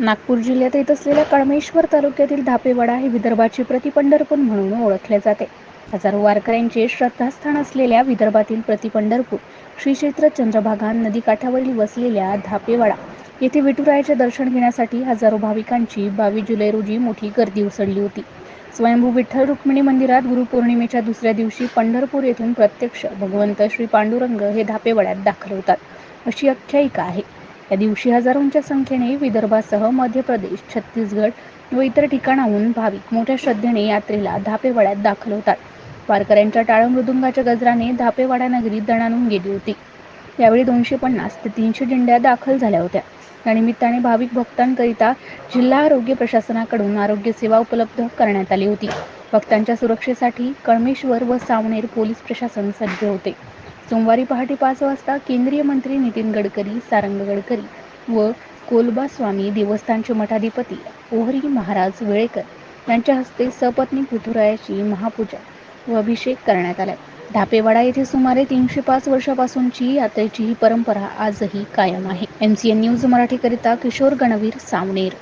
नागपूर जिल्ह्यात येत असलेल्या कळमेश्वर तालुक्यातील धापेवाडा हे विदर्भाचे प्रतिपंढरपूर म्हणून ओळखले जाते. हजारो वारकऱ्यांचे श्रद्धास्थान असलेल्या विदर्भातील प्रतिपंढरपूर श्री क्षेत्र चंद्रभागा नदीकाठावरील वसलेल्या धापेवाडा येथे विठुरायाचे दर्शन घेण्यासाठी हजारो भाविकांची बावीस जुलै रोजी मोठी गर्दी उसळली होती. स्वयंभू विठ्ठल रुक्मिणी मंदिरात गुरुपौर्णिमेच्या दुसऱ्या दिवशी पंढरपूर येथून प्रत्यक्ष भगवंत श्री पांडुरंग हे धापेवाड्यात दाखल होतात. अशी आख्यायिका आहे. या दिवशी हजारोंच्या संख्येने विदर्भासह मध्य प्रदेश छत्तीसगड व इतर ठिकाणाहून भाविक मोठ्या श्रद्धेने यात्रेला धापेवाड्यात दाखल होतात. वारकऱ्यांच्या टाळ मृदुंगाच्या गजराने धापेवाडा नगरी दणानून गेली होती. यावेळी दोनशे पन्नास ते तीनशे दिंड्या दाखल झाल्या होत्या. या निमित्ताने भाविक भक्तांकरिता जिल्हा आरोग्य प्रशासनाकडून आरोग्य सेवा उपलब्ध करण्यात आली होती. भक्तांच्या सुरक्षेसाठी कळमेश्वर व सावनेर पोलीस प्रशासन सज्ज होते. सोमवारी पहाटे पाच वाजता केंद्रीय मंत्री नितीन गडकरी सारंग गडकरी व कोलबा स्वामी देवस्थानचे मठाधिपती ओहरी महाराज वेळेकर यांच्या हस्ते सपत्नी पृथुरायाची महापूजा व अभिषेक करण्यात आला. ढापेवाडा येथे सुमारे तीनशे पाच वर्षापासूनची यात्रेची ही परंपरा आजही कायम आहे. एम सी एन न्यूज मराठीकरिता किशोर गणवीर सावनेर.